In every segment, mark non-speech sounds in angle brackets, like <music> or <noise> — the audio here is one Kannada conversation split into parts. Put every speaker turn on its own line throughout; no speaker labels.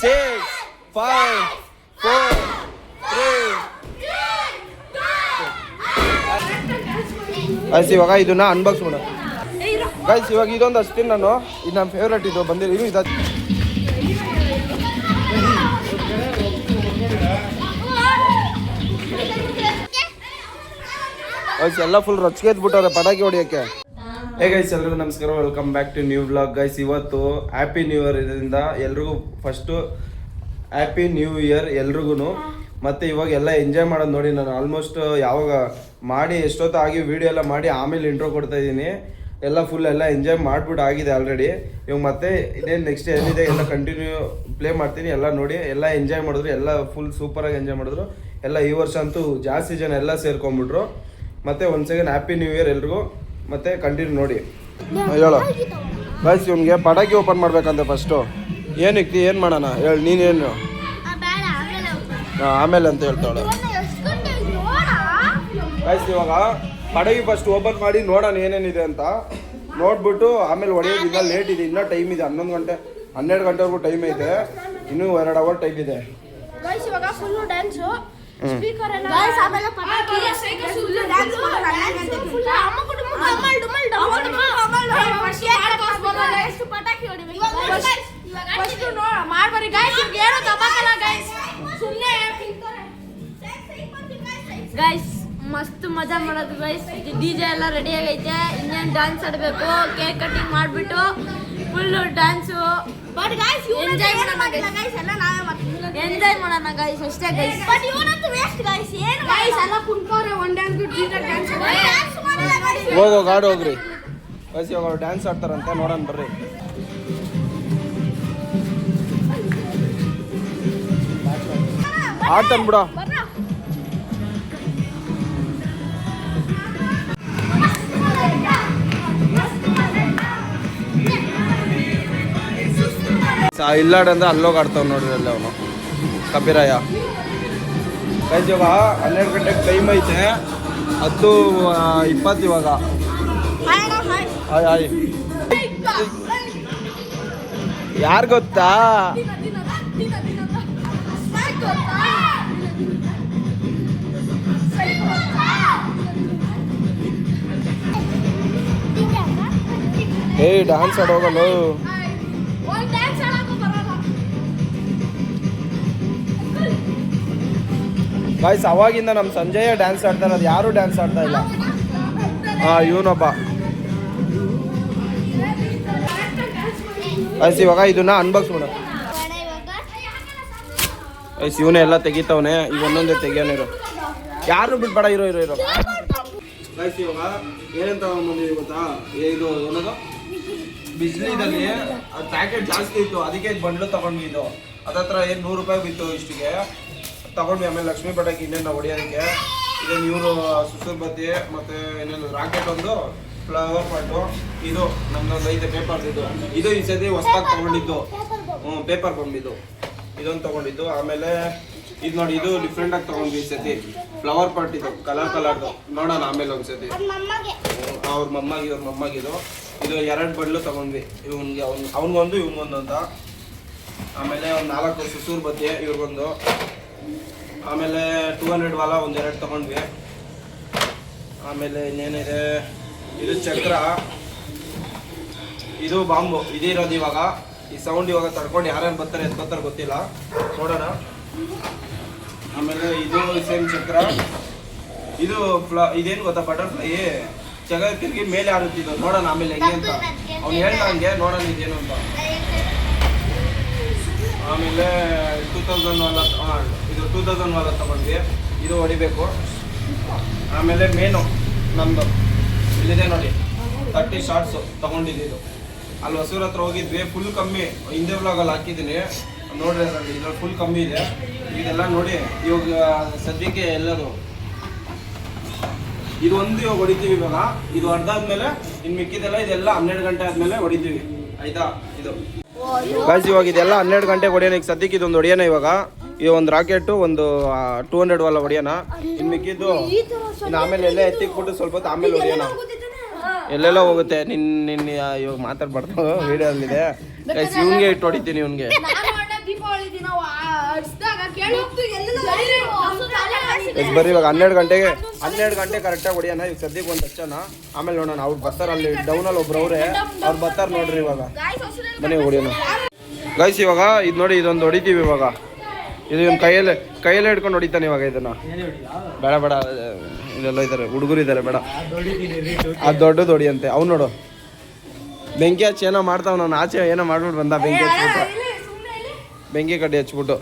Six five four three guys ಇವಾಗ ಇದನ್ನ ಅನ್ಬಾಕ್ಸ್ ಮಾಡು ಗೈಸ್ ಇವಾಗ ಇದೊಂದು ಹಚ್ತೀನಿ ನಾನು. ಇದು ನನ್ನ ಫೇವ್ರೇಟ್ ಇದು ಬಂದಿರೋ ಇದು ಗೈಸ್ ಎಲ್ಲ ಫುಲ್ ರೊಚ್ಚಿಗೆ ಎದ್ಬಿಟ್ಟವ್ರೆ, ಪಟಾಕಿ ಹೊಡಿಯೋಕ್ಕೆ. ಹೇ ಗೈಸ್ ಎಲ್ರಿಗೂ ನಮಸ್ಕಾರ. Welcome back to new vlog guys ಇವತ್ತು ಹ್ಯಾಪಿ ನ್ಯೂ ಇಯರ್ ಇದರಿಂದ ಎಲ್ರಿಗೂ ಫಸ್ಟು ಹ್ಯಾಪಿ ನ್ಯೂ ಇಯರ್ ಎಲ್ರಿಗೂ ಮತ್ತು ಇವಾಗ ಎಲ್ಲ ಎಂಜಾಯ್ ಮಾಡೋದು ನೋಡಿ ನಾನು ಆಲ್ಮೋಸ್ಟ್ ಯಾವಾಗ ಮಾಡಿ ಎಷ್ಟೊತ್ತು ಆಗಿ ವಿಡಿಯೋ ಎಲ್ಲ ಮಾಡಿ ಆಮೇಲೆ ಇಂಟ್ರೋ ಕೊಡ್ತಾ ಇದ್ದೀನಿ. ಎಲ್ಲ ಫುಲ್ ಎಲ್ಲ ಎಂಜಾಯ್ ಮಾಡ್ಬಿಟ್ಟು ಆಗಿದೆ ಆಲ್ರೆಡಿ ಇವಾಗ ಮತ್ತೆ ಇದೇನು ನೆಕ್ಸ್ಟ್ ಏನಿದೆ ಎಲ್ಲ ಕಂಟಿನ್ಯೂ ಪ್ಲೇ ಮಾಡ್ತೀನಿ. ಎಲ್ಲ ನೋಡಿ, ಎಲ್ಲ ಎಂಜಾಯ್ ಮಾಡಿದ್ರು. ಎಲ್ಲ ಫುಲ್ ಸೂಪರಾಗಿ ಎಂಜಾಯ್ ಮಾಡಿದ್ರು. ಎಲ್ಲ ಈ ವರ್ಷ ಅಂತೂ ಜಾಸ್ತಿ ಜನ ಎಲ್ಲ ಸೇರ್ಕೊಂಡ್ಬಿಟ್ರು. ಮತ್ತು ಒಂದು ಸೆಕೆಂಡ್ ಹ್ಯಾಪಿ ನ್ಯೂ ಇಯರ್ ಎಲ್ರಿಗೂ. ಮತ್ತೆ ಕಂಟಿನ್ಯೂ ನೋಡಿ. ಹೇಳು. ಬಸ್ ಇವ್ನಿಗೆ ಪಟಾಕಿ ಓಪನ್ ಮಾಡ್ಬೇಕಂತೆ ಫಸ್ಟು ಏನಕ್ಕೆ ಏನು ಮಾಡೋಣ? ಹೇಳಿ ನೀನೇನು? ಆ, ಆಮೇಲೆ ಅಂತ ಹೇಳ್ತಾಳೆ ಬಸ್ ಇವಾಗ ಪಡಗಿ ಫಸ್ಟ್ ಓಪನ್ ಮಾಡಿ ನೋಡೋಣ ಏನೇನಿದೆ ಅಂತ. ನೋಡ್ಬಿಟ್ಟು ಆಮೇಲೆ ಹೊಡೆಯೋದು ಇನ್ನೂ ಲೇಟ್ ಇದೆ ಇನ್ನೂ ಟೈಮ್ ಇದೆ ಹನ್ನೊಂದು ಗಂಟೆ ಹನ್ನೆರಡು ಗಂಟೆವರೆಗೂ ಟೈಮ್ ಐತೆ. ಇನ್ನೂ ಎರಡು ಅವರ್ ಟೈಮ್ ಇದೆ.
ಸ್ಪೀಕರ್ ಎಲ್ಲ
ಗಾಯ್ಸ್ ಆಮೇಲೆ ಪಟಾಕಿ, ಎಷ್ಟು ಪಟಾಕಿ. ಹೊಡಿಬೇಕು
ಗಾಯ್ಸ್ ಏನೋ ಸುಮ್ಮನೆ
ಗಾಯ್ಸ್ ಮಸ್ತ್ ಮಜಾ ಮಾಡೋದು ಗೈಸ್ ಡಿಜೆ ಎಲ್ಲ ರೆಡಿ ಆಗೈತೆ. ಇನ್ನೇನು ಡ್ಯಾನ್ಸ್ ಆಡಬೇಕು. ಕೇಕ್ ಕಟಿಂಗ್ ಮಾಡಿಬಿಟ್ಟು full dance
but guys
enjoy ಮಾಡೋಣ.
ಗೈಸ್ ಎಲ್ಲ ನಾವೇ ಮಾಡ್ತೀವಿ.
ಎಂಜಾಯ್ ಮಾಡೋಣ ಗೈಸ್ ಅಷ್ಟೇ ಗೈಸ್
ಬಟ್ ಇವನಂತೂ ವೇಸ್ಟ್ ಗೈಸ್ ಏನು ಗೈಸ್ ಎಲ್ಲ ಕುಂತ್ಕೋರೆ ಒನ್ ಡ್ಯಾನ್ಸ್ ಬಿಟ್ಟು ಡ್ಯಾನ್ಸ್ ಡ್ಯಾನ್ಸ್ ಗೈಸ್
ಹೋಗೋ ಗಾಡಿ ಹೋಗ್ರಿ ಬಸ್ ಇವಾಗ ಅವ್ರು ಡ್ಯಾನ್ಸ್ ಆಡ್ತಾರಂತೆ, ನೋಡೋಣ ಬರ್ರಿ. ಆಡ್ತಾನೆ ಬಿಡ. ಇಲ್ಲಾಡಂದ್ರೆ ಅಲ್ಲೋಗಿ ಆಡ್ತಾವ್ ನೋಡ್ರಿ ಅಲ್ಲಿ ಅವನು. ಕಪಿರಾಯ ಗೈಸ್ ಇವಾಗ ಹನ್ನೆರಡು ಗಂಟೆಗೆ ಟೈಮ್ ಐತೆ. ಹತ್ತು ಇಪ್ಪತ್ತು ಇವಾಗ. ಹಾಯ್ ಹಾಯ್ ಯಾರು ಗೊತ್ತಾ? ಏ ಡ್ಯಾನ್ಸ್ ಆಡೋಗಲ್ಲ. ಗಾಯ್ಸ್ ಅವಾಗಿಂದ ನಮ್ಮ ಸಂಜಯ ಡ್ಯಾನ್ಸ್ ಆಡ್ತಾ ಇರೋದು. ಯಾರು ಡ್ಯಾನ್ಸ್ ಆಡ್ತಾ ಇಲ್ಲ. ಹಾ ಇವನೊಬ್ಬ. ಗಾಯ್ಸ್ ಇವಾಗ ಇದನ್ನ ಅನ್ಬಾಕ್ಸ್ ಮಾಡ ಗಾಯ್ಸ್ ಇವನೇ ಎಲ್ಲ ತೆಗಿತಾವನೆ. ಈಗ ಒಂದೊಂದೇ ಇರೋ ಯಾರು ಬಿಡ್ಬೇಡ, ಇರೋ ಇರೋ ಇರೋ. ಗಾಯ್ಸ್ ಇವಾಗ ಏನೇನು ತಗೊಂಡ್ಬಂದಿದ್ದೀವಿ ಗೊತ್ತಾ? ಇದು ಏನದು? ಅದು ಪ್ಯಾಕೆಟ್ ಜಾಸ್ತಿ ಇತ್ತು. ಅದಕ್ಕೆ ಬಂಡ್ಲು ತಗೊಂಡ್ಬಿದ್ದು ಅದತ್ರ ಏನು ನೂರು ರೂಪಾಯಿ ಬಿತ್ತು ಇಷ್ಟಿಗೆ. ತಗೊಂಡ್ವಿ ಆಮೇಲೆ ಲಕ್ಷ್ಮೀ ಪಟಾಕಿ ಇನ್ನೇನು ಹೊಡಿಯೋದಕ್ಕೆ. ಇದೇನು ಇವರು ಸುಸೂರ್ ಬತ್ತಿ ಮತ್ತೆ ಇನ್ನೇನು ರಾಕೆಟ್ ಒಂದು ಫ್ಲವರ್ ಪಾಟು ಇದು ನಮ್ದೊಂದು ಐತೆ ಪೇಪರ್ಸ್ ಇದು. ಇದು ಈ ಸತಿ ಹೊಸ್ದಾಗಿ ತಗೊಂಡಿದ್ದು. ಹ್ಞೂ ಪೇಪರ್ ಬಂದಿದ್ದು ಇದೊಂದು ತಗೊಂಡಿದ್ದು. ಆಮೇಲೆ ಇದು ನೋಡಿ ಇದು ಡಿಫ್ರೆಂಟಾಗಿ ತಗೊಂಡ್ವಿ ಈ ಸತಿ. ಫ್ಲವರ್ ಪಾಟ್ ಇದು ಕಲರ್ ಕಲರ್ದು ನೋಡೋಣ ಆಮೇಲೆ ಒಂದ್ಸತಿ. ಅವ್ರ ಮಮ್ಮಗೆ. ಇವ್ರ ಮಮ್ಮಗಿದು ಇದು. ಎರಡು ಬಡ್ಲು ತಗೊಂಡ್ವಿ. ಇವನ್ಗೆ ಅವ್ನು ಅವ್ನಿಗೊಂದು ಇವನಿಗೊಂದು ಅಂತ. ಆಮೇಲೆ ಒಂದು ನಾಲ್ಕು ಸುಸೂರ್ ಬತ್ತಿ ಇವ್ರಿಗೊಂದು. ಆಮೇಲೆ ಟೂ ಹಂಡ್ರೆಡ್ ವಾಲ ಒಂದೆರಡು ತಗೊಂಡ್ವಿ. ಆಮೇಲೆ ಇನ್ನೇನಿದೆ? ಇದು ಚಕ್ರ. ಇದು ಬಾಂಬು. ಇದಿರೋದು ಇವಾಗ. ಈ ಸೌಂಡ್ ಇವಾಗ ತಡ್ಕೊಂಡು ಯಾರ್ಯಾರು ಬರ್ತಾರೆ ಎದ್ದು ಬರ್ತಾರೆ ಗೊತ್ತಿಲ್ಲ. ನೋಡೋಣ. ಆಮೇಲೆ ಇದು ಸೇಮ್ ಚಕ್ರ. ಇದು ಫ್ಲಾ ಇದೇನು ಗೊತ್ತಾ ಬಟರ್ಫ್ಲೈ ಚಕ್ರ ತಿರುಗಿ ಮೇಲೆ ಆಡುತ್ತಿದ್ದು ನೋಡೋಣ ಆಮೇಲೆ ಹೆಂಗೆ ಅಂತ. ಅವ್ನು ಹೇಳ್ತಾ ಹಂಗೆ ನೋಡೋಣ ಇದೇನು ಅಂತ. ಆಮೇಲೆ ಟೂ ತೌಸಂಡ್ ವಾಲ ಇದು ಟೂ ತೌಸಂಡ್ ವಾಲ ತಗೊಂಡ್ವಿ. ಇದು ಹೊಡಿಬೇಕು. ಆಮೇಲೆ ಮೇನು ನಮ್ಮದು ಇಲ್ಲಿದೆ ನೋಡಿ. ತರ್ಟಿ ಶಾರ್ಟ್ಸು ತಗೊಂಡಿದ್ದು ಅಲ್ಲಿ ಹೊಸೂರ್ ಹತ್ರ ಹೋಗಿದ್ವಿ. ಫುಲ್ ಕಮ್ಮಿ. ಹಿಂದೆ ಬ್ಲಾಗಲ್ಲಿ ಹಾಕಿದ್ದೀನಿ. ನೋಡ್ರಿ ಅದರಲ್ಲಿ. ಇದ್ರಲ್ಲಿ ಫುಲ್ ಕಮ್ಮಿ ಇದೆ. ಇದೆಲ್ಲ ನೋಡಿ, ಇವಾಗ ಸದ್ಯಕ್ಕೆ ಎಲ್ಲರೂ ಇದು ಒಂದು ಇವಾಗ ಹೊಡಿತೀವಿ ಇವಾಗ. ಇದು ಅರ್ಧ ಆದ್ಮೇಲೆ ಇನ್ನು ಮಿಕ್ಕಿದೆಲ್ಲ ಇದೆಲ್ಲ ಹನ್ನೆರಡು ಗಂಟೆ ಆದ್ಮೇಲೆ ಹೊಡಿತೀವಿ. ಆಯಿತಾ? ಇದು. ಗಾಯ್ಸ್ ಇವಾಗ ಇದೆಲ್ಲ ಹನ್ನೆರಡು ಗಂಟೆಗೆ ಹೊಡೆಯೋಣ. ಈಗ ಸದ್ಯಕ್ಕೆ ಇದೊಂದು ಹೊಡೆಯೋಣ ಇವಾಗ. ಈ ಒಂದು ರಾಕೆಟು ಒಂದು ಟೂ ಹಂಡ್ರೆಡ್ ವಾಲ ಹೊಡೆಯೋಣ. ಇನ್ನು ಮಿಕ್ಕಿದ್ದು ಇನ್ನು ಆಮೇಲೆ ಎಲ್ಲ ಎತ್ತಿಕ್ಬಿಟ್ಟು ಸ್ವಲ್ಪ ಹೊತ್ತು ಆಮೇಲೆ ಹೊಡೆಯೋಣ. ಎಲ್ಲೆಲ್ಲ ಹೋಗುತ್ತೆ. ನಿನ್ ನಿನ್ನ ಇವಾಗ ಮಾತಾಡ್ಬಾರ್ದು. <laughs> ವಿಡಿಯೋ ಅಲ್ಲಿದೆ ಗೈಸ್ ಇವ್ನಿಗೆ ಇಟ್ಟು ಹೊಡಿತೀನಿ ಇವ್ನಿಗೆ. ಬರ್ರಿ ಇವಾಗ ಹನ್ನೆರಡು ಗಂಟೆಗೆ ಹನ್ನೆರಡು ಗಂಟೆ ಕರೆಕ್ಟಾಗಿ ಹೊಡಿಯೋಣ ಇವಾಗ ಸದ್ಯಕ್ಕೆ ಒಂದು ಹಚ್ಚೋಣ ಆಮೇಲೆ ನೋಡೋಣ ಅವ್ರು ಬರ್ತಾರೆ ಅಲ್ಲಿ ಡೌನಲ್ಲಿ ಒಬ್ರು ಅವ್ರೆ ಅವ್ರು ಬರ್ತಾರೆ ನೋಡ್ರಿ ಇವಾಗ. ಮನೆಗೆ ಹೊಡಿಯೋಣ. ಗೈಸ್ ಇವಾಗ ಇದು ನೋಡಿ ಇದೊಂದು ಹೊಡಿತೀವಿ ಇವಾಗ. ಇದು ಇವ್ನ ಕೈಯಲ್ಲೇ ಕೈಯಲ್ಲೇ ಹಿಡ್ಕೊಂಡು ಹೊಡಿತಾನೆ ಇವಾಗ ಇದನ್ನ. ಬೇಡ ಬೇಡ ಇದೆಲ್ಲ ಇದ್ದಾರೆ ಹುಡುಗರು ಇದ್ದಾರೆ ಬೇಡ. ಅದು ದೊಡ್ಡದು ಹೊಡಿಯಂತೆ. ಅವ್ನು ನೋಡು. ಬೆಂಕಿ ಹಚ್ಚಿ ಏನೋ ಮಾಡ್ತಾವ ನಾನು ಆಚೆ ಏನೋ ಮಾಡ್ಬಿಟ್ಟು ಬಂದ ಬೆಂಕಿ ಹಚ್ಬಿಟ್ಟು. ಬೆಂಕಿ ಕಡ್ಡಿ ಹಚ್ಬಿಟ್ಟು.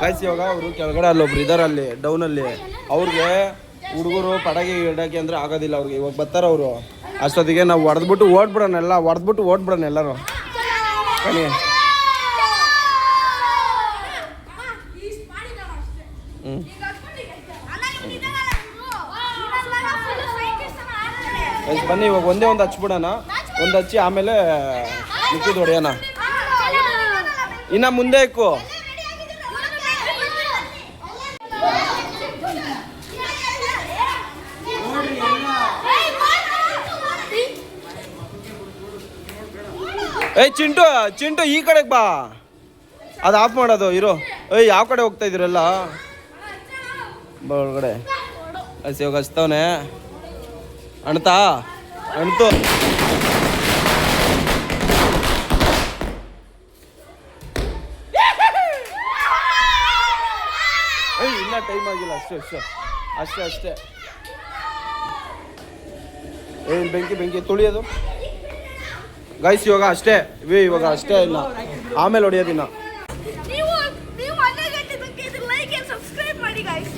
ಗೈಸ್ ಇವಾಗ ಅವರು ಕೆಳಗಡೆ ಅಲ್ಲಿ ಒಬ್ರು ಇದಾರೆ ಅಲ್ಲಿ ಡೌನ್ ಅಲ್ಲಿ. ಅವ್ರಿಗೆ ಹುಡುಗರು ಪಟಾಕಿ ಇಡಕ್ಕೆ ಅಂದ್ರೆ ಆಗೋದಿಲ್ಲ ಅವ್ರಿಗೆ. ಇವಾಗ ಬರ್ತಾರೆ ಅವರು. ಅಷ್ಟೊತ್ತಿಗೆ ನಾವು ಹೊಡೆದ್ಬಿಟ್ಟು ಓಡ್ಬಿಡೋಣ ಎಲ್ಲ, ಹೊಡೆದ್ಬಿಟ್ಟು ಓಡ್ಬಿಡೋಣ ಎಲ್ಲರೂ. ಬನ್ನಿ ಹ್ಞೂ ಬನ್ನಿ, ಇವಾಗ ಒಂದೇ ಒಂದು ಹಚ್ಬಿಡೋಣ ಒಂದು ಹಚ್ಚಿ ಆಮೇಲೆ ಮಿಕ್ಕಿದ್ ಹೊಡೆಯೋಣ. ಇನ್ನ ಮುಂದೆ ಇಕ್ಕು. ಏಯ್ ಚಿಂಟು ಚಿಂಟು, ಈ ಕಡೆಗೆ ಬಾ. ಅದು ಆಫ್ ಮಾಡೋದು, ಇರೋ. ಏಯ್, ಯಾವ ಕಡೆ ಹೋಗ್ತಾ ಇದ್ದೀರಲ್ಲ ಬಾ ಒಳಗಡೆ. ಹಸಿ ಹೋಗಿ ಹಚ್ತವನೆ. ಅಣ್ತಾ, ಅಣ್ತು. ಏಯ್, ಇನ್ನ ಟೈಮ್ ಆಗಿಲ್ಲ, ಅಷ್ಟೇ ಅಷ್ಟೇ. ಅಷ್ಟೇ ಅಷ್ಟೇ. ಏನ್ ಬೆಂಕಿ ಬೆಂಕಿ, ತುಳಿಯೋದು. ಗೈಸ್ ಇವಾಗ ಅಷ್ಟೇ. ವಿ ಇವಾಗ ಅಷ್ಟೇ ಇಲ್ಲ. ಆಮೇಲೆ ಹೊಡಿಯೋದಿನ್ನ
ನೀವು ನೀವು ಅದೇ ಗಂಟೆ ಬಗ್ಗೆ ಲೈಕ್ ಅಂಡ್ ಸಬ್ಸ್ಕ್ರೈಬ್ ಮಾಡಿ ಗೈಸ್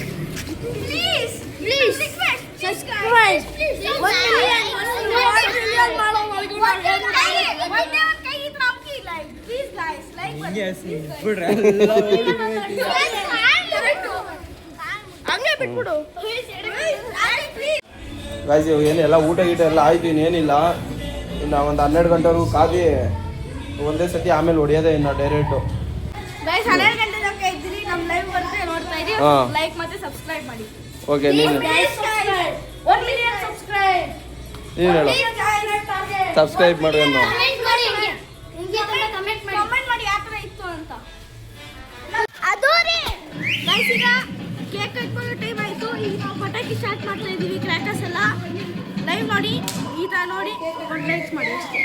ಹಂಗೆ ಬಿಟ್ಬಿಡು.
ಇವಾಗ ಏನು ಎಲ್ಲ ಊಟ ಗೀಟ ಎಲ್ಲ ಆಯ್ತು ಇನ್ನೇನಿಲ್ಲ. ಇನ್ನು ಒಂದು ಹನ್ನೆರಡು ಗಂಟೆವರೆಗೂ ಕಾದಿ ಒಂದೇ ಸತಿ ಆಮೇಲೆ ಹೊಡಿಯೋದೇ ಇನ್ನು ಡೈರೆಕ್ಟು
ಗೈಸ್ ಹನ್ನೆರಡು ಗಂಟೆ ತನಕ ಇದ್ದೀರಿ ನಮ್ಮ ಲೈವ್ ಬರ್ತೆ ನೋಡ್ತಾ ಇರಿ
ಹಾ.
ಲೈಕ್ ಮತ್ತೆ ಸಬ್ಸ್ಕ್ರೈಬ್ ಮಾಡಿ.
ಓಕೆ ನೀನು.
ಒನ್ ಮಿಲಿಯನ್ ಸಬ್ಸ್ಕ್ರೈಬ್
ನೀನು ಹೇಳು. ಸಬ್ಸ್ಕ್ರೈಬ್ ಮಾಡಿ ಅನ್ನೋ
ಕಮೆಂಟ್ ಮಾಡಿ. ಯಾವ ಥರ ಇತ್ತು ಅಂತ. ಅದು ರೀ. ಗೈಸ್ ಈಗ ಕೇಕ್ ಕಟ್ಕೊಳ್ಳೋ ಟೈಮ್ ಆಯಿತು. ಈಗ ಪಟಾಕಿ ಸ್ಟಾರ್ಟ್ ಮಾಡ್ತಾ ಇದ್ದೀವಿ ಕ್ರ್ಯಾಕರ್ಸ್ ಎಲ್ಲ. ಲೈವ್ ನೋಡಿ ಈ ನೋಡಿ ಒಂದು ಲೈಕ್ಸ್ ಮಾಡಿ ಅಷ್ಟೇ.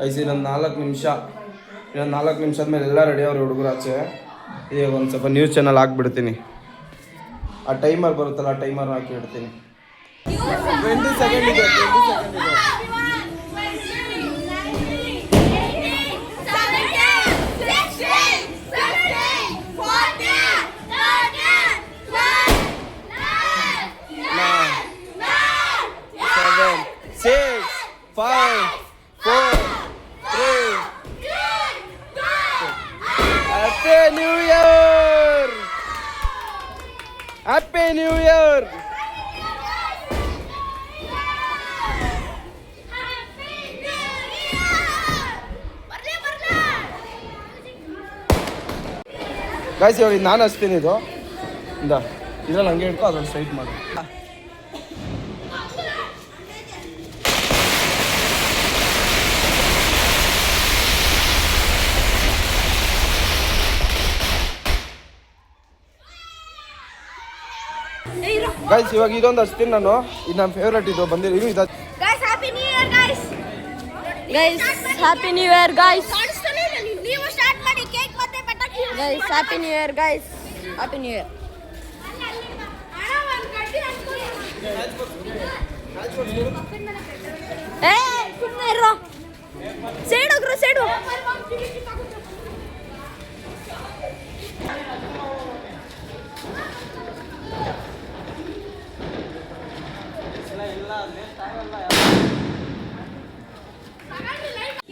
ಗೈಸ್ ಇನ್ನೊಂದು ನಾಲ್ಕು ನಿಮಿಷ ಇನ್ನೊಂದು ನಾಲ್ಕು ನಿಮಿಷ ಆದಮೇಲೆ ಎಲ್ಲ ರೆಡಿ ಅವ್ರು ಹುಡುಗರು ಆಚೆ. ಈಗ ಒಂದು ಸ್ವಲ್ಪ ನ್ಯೂಸ್ ಚಾನಲ್ ಹಾಕ್ಬಿಡ್ತೀನಿ. ಆ ಟೈಮರ್ ಬರುತ್ತಲ್ಲ, ಆ ಟೈಮರ್ ಹಾಕಿ ಇಡ್ತೀನಿ. ಟ್ವೆಂಟಿ ಸೆಕೆಂಡ್ ಇದೆ ಟ್ವೆಂಟಿ ಸೆಕೆಂಡ್ ಇದೆ seven, six, five, four, three. Happy new year happy new year guys ಇದು ನಾನು ಹಚ್ತೀನಿ ಇದು. ಇಂದ. ಇದ್ರಲ್ಲಿ ಹಂಗೆ ಇಟ್ಕೊ ಅದ್ರಲ್ಲಿ ಸೈಟ್ ಮಾಡು. ಗೈಸ್ ಇವಾಗ ಇದೊಂದು ಹಚ್ತೀನಿ ನಾನು. ಇದು ನನ್ನ ಫೇವ್ರೇಟ್ ಇದು ಬಂದಿರೋ ಇದು ಇದು
guys happy new year guys
guys happy new year guys
ನೀವು. ಸ್ಟಾರ್ಟ್ ಮಾಡಿ ಕೇಕ್ ಮತ್ತೆ ಪಟಾಕಿ
guys happy new year guys happy new year ಏ ಸುಮ್ಮನೆ ಇರೋ. Side ಹೋಗ್ರು side.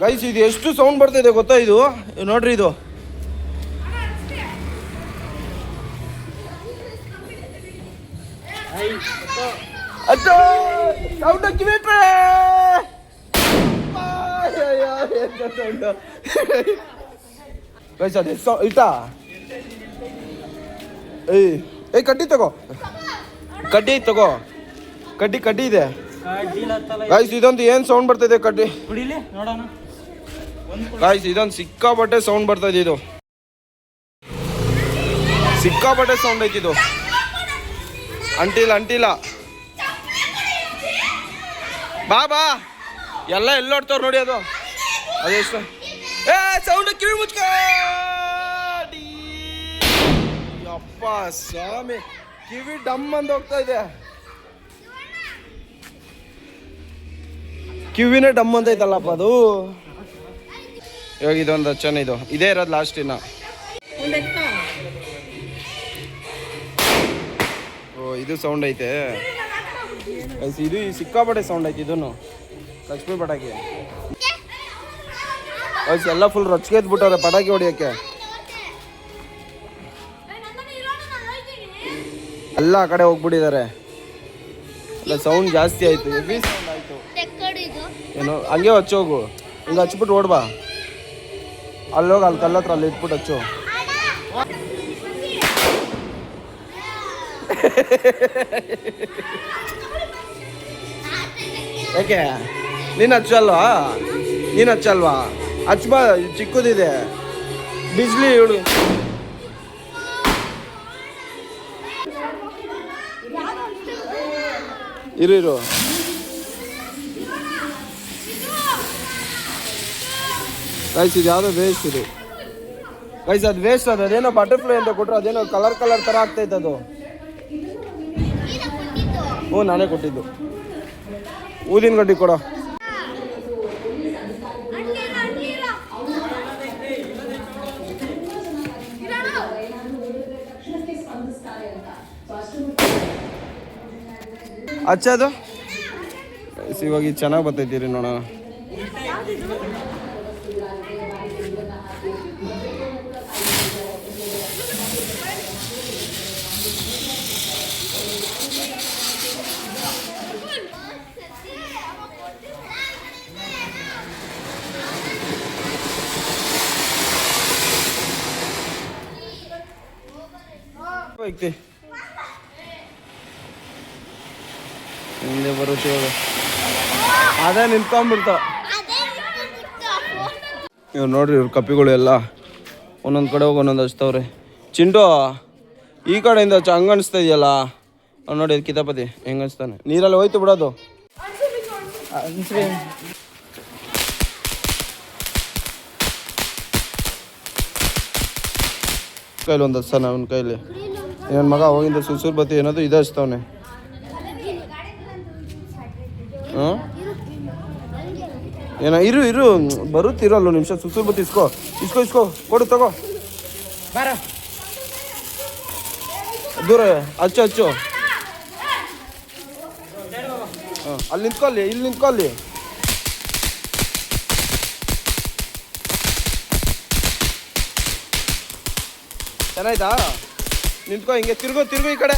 ಗೈಸ್ ಇದು ಎಷ್ಟು ಸೌಂಡ್ ಬರ್ತಿದೆ ಗೊತ್ತಾ ಇದು? ನೋಡ್ರಿ ಇದು. ಸೌಂಡ್ ಕಿವಿಟ್ರೆ ಗೈಸ್ ಅದೇ ಸೊ ಇಟ್ಟಾ ಏಯ್ ಏಯ್ ಕಡ್ಡಿ ತಗೋ. ಕಡ್ಡಿ ತಗೋ. ಕಡ್ಡಿ ಕಡ್ಡಿ ಇದೆ. ಗಾಯ್ಸ್ ಇದೊಂದು ಏನ್ ಸೌಂಡ್ ಬರ್ತಿದೆ ಕಡ್ಡಿ?
ನೋಡೋಣ.
ಗಾಯ್ಸ್ ಇದೊಂದು ಸಿಕ್ಕಾಪಟ್ಟೆ ಸೌಂಡ್ ಬರ್ತಾ ಇದೆ ಇದು. ಸಿಕ್ಕಾಪಟ್ಟೆ ಸೌಂಡ್ ಐತಿ ಇದು. ಅಂಟಿಲ್ಲ ಅಂಟಿಲ್ಲ. ಬಾ ಬಾ. ಎಲ್ಲ ಎಲ್ಲಿ ನೋಡ್ತಾವ್ರ ನೋಡಿ ಅದು. ಅದೆಷ್ಟು ಏ ಸೌಂಡ್ ಕಿವಿ ಮುಚ್ಕ. ಯಪ್ಪ, ಸ್ವಾಮಿ. ಕಿವಿ ಡಮ್ ಅಂತ ಹೋಗ್ತಾ ಇದೆ. ಕಿವಿನೇ ಡಮ್ ಅಂತ ಐತಲ್ಲಪ್ಪ ಅದು. ಇವಾಗ ಇದೊಂದು ಹಚ್ಚನ ಇದು. ಇದೇ ಇರೋದು ಲಾಸ್ಟ್ ಇನ್ನ. ಓ ಇದು ಸೌಂಡ್ ಐತೆ. ಇದು ಸಿಕ್ಕಾಪಟ್ಟೆ ಸೌಂಡ್ ಐತೆ ಇದನ್ನು ಲಕ್ಷ್ಮಿ ಪಟಾಕಿ ಅಯ್ಸ್ ಎಲ್ಲ ಫುಲ್ ರೊಚ್ಚಿಗೆ ಬಿಟ್ಟವ್ರೆ ಪಟಾಕಿ ಹೊಡಿಯೋಕ್ಕೆ. ಎಲ್ಲ ಆ ಕಡೆ ಹೋಗ್ಬಿಟ್ಟಿದ್ದಾರೆ. ಅಲ್ಲ ಸೌಂಡ್ ಜಾಸ್ತಿ ಆಯ್ತು. ಹೆವಿ ಸೌಂಡ್ ಆಯ್ತು. ಏನೋ ಹಂಗೆ ಹಚ್ಚೋಗು. ಹಿಂಗೆ ಹಚ್ಬಿಟ್ಟು ಓಡ್ಬಾ. ಅಲ್ಲೋಗಿ ಅಲ್ಲಿ ಕಲ್ಲತ್ರ ಅಲ್ಲಿ ಇಟ್ಬಿಟ್ಟು ಹಚ್ಚು. ಯಾಕೆ ನೀನು ಹಚ್ಚಲ್ವಾ? ನೀನು ಹಚ್ಚಲ್ವಾ? ಹಚ್ಬಾ ಚಿಕ್ಕದಿದೆ. ಬಿಜ್ಲಿ ಇವಳು. ಇರು ಇರು. ಗೈಸ್ ಇದು ಯಾವುದೋ ವೇಸ್ಟ್ ಇದು. ಗೈಸ್ ಅದು ವೇಸ್ಟ್ ಅದು. ಅದೇನೋ ಬಟರ್ಫ್ಲೈ ಅಂತ ಕೊಟ್ಟರು ಅದೇನೋ ಕಲರ್ ಕಲರ್ ಥರ ಆಗ್ತೈತೆ ಅದು. ಹ್ಞೂ, ನಾನೇ ಕೊಟ್ಟಿದ್ದು. ಊದಿನ ಗಡ್ಡಿ ಕೊಡೋ. ಅಚ್ಚ ಅದು? ಇವಾಗ ಇದು ಚೆನ್ನಾಗಿ ಬರ್ತೈತಿರಿ ನೋಡೋಣ. ಅದೇ. ನಿಂತ್ಕೊಂಡ್ಬಿಡ್ತಾವ ಇವ್ ನೋಡ್ರಿ ಇವ್ರ ಕಪ್ಪಿಗಳು ಎಲ್ಲ. ಒಂದೊಂದು ಕಡೆ ಹೋಗಿ ಒಂದೊಂದು ಹಚ್ತಾವ್ರಿ. ಚಿಂಟು, ಈ ಕಡೆಯಿಂದ ಹಂಗ ಹಂಗೆ ಅನಿಸ್ತಾ ಇದೆಯಲ್ಲ? ಅವ್ನು ನೋಡಿ ಕಿತಾಪತಿ ಹೆಂಗೆ ಅನಿಸ್ತಾನೆ ನೀರಲ್ಲಿ ಹೋಯ್ತು ಬಿಡೋದು. ಕೈಲಿ ಒಂದು ಹಚ್ತಾನೆ ಅವನ ಕೈಲಿ. ನನ್ನ ಮಗ ಹೋಗಿಂದ ಸುಸೂರು ಬತ್ತಿ ಏನದು ಇದು ಹಚ್ತಾವನೆ. ಹಾಂ? ಏನ ಇರು ಇರು. ಬರುತ್ತಿರಲ್ಲ ನಿಮಿಷ. ಸುಸೂರು ಬತ್ತಿ ಇಸ್ಕೋ. ಇಸ್ಕೋ ಇಸ್ಕೋ. ಕೊಡು ತಗೋ.
ಬಾರ.
ದೂರ ಹಚ್ಚು ಹಚ್ಚು ಹಾಂ ಅಲ್ಲಿ ನಿಂತ್ಕೊಳ್ಳಿ ಇಲ್ಲಿ ನಿಂತ್ಕೊಳ್ಳಿ ಚೆನ್ನಾಯ್ತಾ? ನಿಂತ್ಕೋ ಹಿಂಗೆ. ತಿರ್ಗೋ ತಿರ್ಗೋ ಈ ಕಡೆ.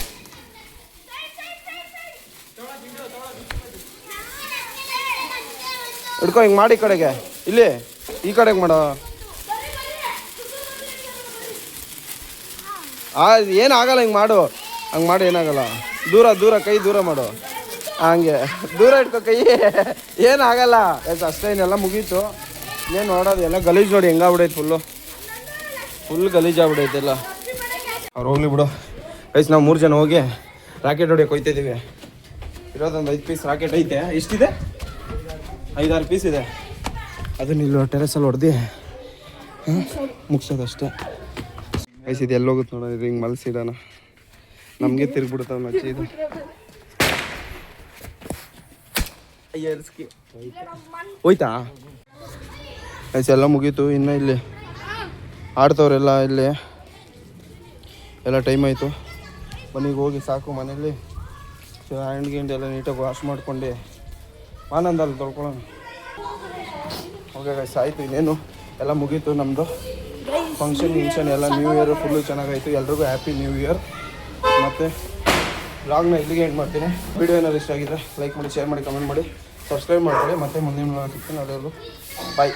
ಹಿಡ್ಕೋ, ಹಿಂಗೆ ಮಾಡಿ ಕಡೆಗೆ. ಇಲ್ಲಿ, ಈ ಕಡೆಗೆ ಮಾಡೋ. ಆ, ಏನು ಆಗಲ್ಲ, ಹಿಂಗೆ ಮಾಡು. ಹಂಗೆ ಮಾಡು, ಏನಾಗಲ್ಲ. ದೂರ ದೂರ, ಕೈ ದೂರ ಮಾಡು. ಹಂಗೆ. ದೂರ ಇಟ್ಕೋ ಕೈ. ಏನಾಗಲ್ಲ ಆಯ್ತು, ಅಷ್ಟೇ, ಇನ್ನೆಲ್ಲ ಮುಗೀತು. ಇನ್ನೇನು ನೋಡೋದು ಎಲ್ಲ ಗಲೀಜು ನೋಡಿ ಹೆಂಗಾಗ್ಬಿಡೈತೆ ಫುಲ್ಲು ಫುಲ್ ಗಲೀಜಾಗ್ಬಿಡೈತೆ ಎಲ್ಲ. ಅವ್ರು ಹೋಗ್ಲಿ ಬಿಡು. ಗೈಸ್ ನಾವು ಮೂರು ಜನ ಹೋಗಿ ರಾಕೆಟ್ ಹೊಡಿಯೋಕೆ ಹೋಯ್ತಿದ್ದೀವಿ ಇರೋದೊಂದು ಐದು ಪೀಸ್ ರಾಕೆಟ್ ಐತೆ. ಎಷ್ಟಿದೆ? ಐದಾರು ಪೀಸ್ ಇದೆ. ಅದನ್ನ ಇಲ್ಲಿ ಟೆರೆಸಲ್ಲಿ ಹೊಡೆದು. ಮುಗಿಸೋದಷ್ಟೇ. ಐಸ್ ಇದು ಎಲ್ಲೋಗುತ್ತೆ ನೋಡೋದು ಹಿಂಗೆ ಮಲಸಿಡೋಣ ನಮಗೆ ತಿರ್ಗ್ಬಿಡ್ತಾವ ಮಚ್ಚಿ ಇದು. ಹೋಯ್ತಾ? ಐಸ್ ಎಲ್ಲ ಮುಗೀತು, ಇನ್ನು ಇಲ್ಲಿ ಆಡ್ತವ್ರೆಲ್ಲ ಇಲ್ಲಿ. ಎಲ್ಲ ಟೈಮ್ ಆಯಿತು. ಮನೆಗೆ ಹೋಗಿ ಸಾಕು ಮನೇಲಿ ಹ್ಯಾಂಡ್ ಗಿಂಡ್ ಎಲ್ಲ ನೀಟಾಗಿ ವಾಶ್ ಮಾಡ್ಕೊಂಡು. ಆನಂದಲ್ಲಿ ತೊಳ್ಕೊಳ್ಳೋಣ. ಓಕೆ ಗೈಸ್ ಆಯಿತು, ಇನ್ನೇನು? ಎಲ್ಲ ಮುಗೀತು ನಮ್ಮದು ಫಂಕ್ಷನ್ ಫಂಕ್ಷನ್ ಎಲ್ಲ ನ್ಯೂ ಇಯರ್ ಫುಲ್ಲು ಚೆನ್ನಾಗಾಯಿತು. ಎಲ್ರಿಗೂ ಹ್ಯಾಪಿ ನ್ಯೂ ಇಯರ್ ಮತ್ತು ಬ್ಲಾಗ್ನ ಇಲ್ಲಿಗೆ ಎಂಡ್ ಮಾಡ್ತೀನಿ. ವಿಡಿಯೋ ಏನಾದ್ರು ಇಷ್ಟ ಆಗಿದ್ರೆ ಲೈಕ್ ಮಾಡಿ ಶೇರ್ ಮಾಡಿ ಕಮೆಂಟ್ ಮಾಡಿ ಸಬ್ಸ್ಕ್ರೈಬ್ ಮಾಡ್ಕೊಳ್ಳಿ. ಮತ್ತೆ ಮುಂದಿನ ಸಿಗ್ತೀನಿ. ಅದರಲ್ಲೂ ಬಾಯ್